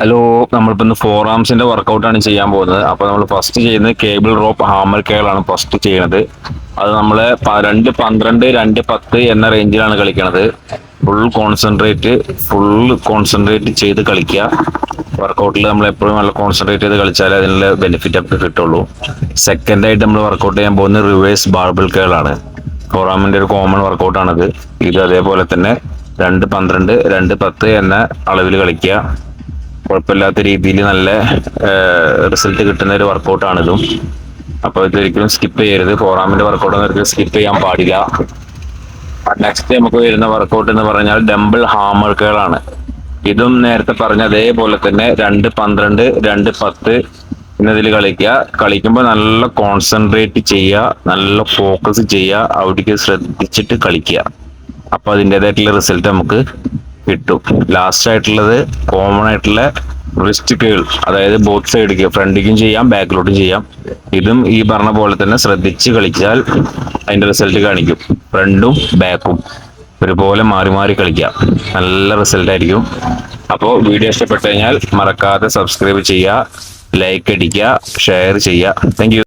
Hello നമ്മളിപ്പോ ഇന്ന് four ആംസിന്റെ വർക്കൗട്ടാണ് ചെയ്യാൻ പോകുന്നത്. അപ്പൊ നമ്മൾ ഫസ്റ്റ് ചെയ്യുന്നത് കേബിൾ റോപ്പ് ഹാമർ കേളാണ് ഫസ്റ്റ് ചെയ്യുന്നത്. അത് നമ്മൾ രണ്ട് പന്ത്രണ്ട് രണ്ട് പത്ത് എന്ന റേഞ്ചിലാണ് കളിക്കണത്. ഫുൾ കോൺസെൻട്രേറ്റ് ഫുൾ കോൺസെൻട്രേറ്റ് ചെയ്ത് കളിക്കുക. വർക്കൗട്ടിൽ നമ്മൾ എപ്പോഴും നല്ല കോൺസെൻട്രേറ്റ് ചെയ്ത് കളിച്ചാലേ അതിനുള്ള ബെനിഫിറ്റ് നമുക്ക് കിട്ടുള്ളൂ. സെക്കൻഡ് ആയിട്ട് നമ്മൾ വർക്കൗട്ട് ചെയ്യാൻ പോകുന്നത് റിവേഴ്സ് ബാർബിൾ കേളാണ് ഫോറാമിന്റെ ഒരു കോമൺ വർക്കൗട്ടാണിത് ഇത് അതേപോലെ തന്നെ രണ്ട് പന്ത്രണ്ട് രണ്ട് പത്ത് എന്ന അളവിൽ കളിക്കുക. കുഴപ്പമില്ലാത്ത രീതിയിൽ നല്ല റിസൾട്ട് കിട്ടുന്ന ഒരു വർക്കൗട്ടാണിതും അപ്പോൾ ഇതൊരിക്കലും സ്കിപ്പ് ചെയ്യരുത്. ഫോറാമിന്റെ വർക്കൗട്ട് ഒരിക്കലും സ്കിപ്പ് ചെയ്യാൻ പാടില്ല. നെക്സ്റ്റ് നമുക്ക് വരുന്ന വർക്കൗട്ട് എന്ന് പറഞ്ഞാൽ ഡംബിൾ ഹാമർക്കുകളാണ് ഇതും നേരത്തെ പറഞ്ഞ അതേപോലെ തന്നെ രണ്ട് പന്ത്രണ്ട് രണ്ട് പത്ത് എന്നതിൽ കളിക്കുക. കളിക്കുമ്പോൾ നല്ല കോൺസെൻട്രേറ്റ് ചെയ്യുക നല്ല ഫോക്കസ് ചെയ്യുക അവിടേക്ക് ശ്രദ്ധിച്ചിട്ട് കളിക്കുക. അപ്പൊ അതിന്റെതായിട്ടുള്ള റിസൾട്ട് നമുക്ക് കിട്ടും. ലാസ്റ്റ് ആയിട്ടുള്ളത് കോമൺ ആയിട്ടുള്ള റിസ്റ്റ് കേൾ അതായത് ബോത്ത് സൈഡിലേക്ക് ഫ്രണ്ടിലേക്കും ചെയ്യാം ബാക്കിലോട്ടും ചെയ്യാം. ഇതും ഈ പറഞ്ഞ പോലെ തന്നെ ശ്രദ്ധിച്ച് കളിച്ചാൽ അതിന്റെ റിസൾട്ട് കാണിക്കും. ഫ്രണ്ടും ബാക്കും ഒരുപോലെ മാറി മാറി കളിക്കാം. നല്ല റിസൾട്ട് ആയിരിക്കും. അപ്പോൾ വീഡിയോ ഇഷ്ടപ്പെട്ടു കഴിഞ്ഞാൽ മറക്കാതെ സബ്സ്ക്രൈബ് ചെയ്യുക ലൈക്ക് അടിക്കുക ഷെയർ ചെയ്യുക. താങ്ക്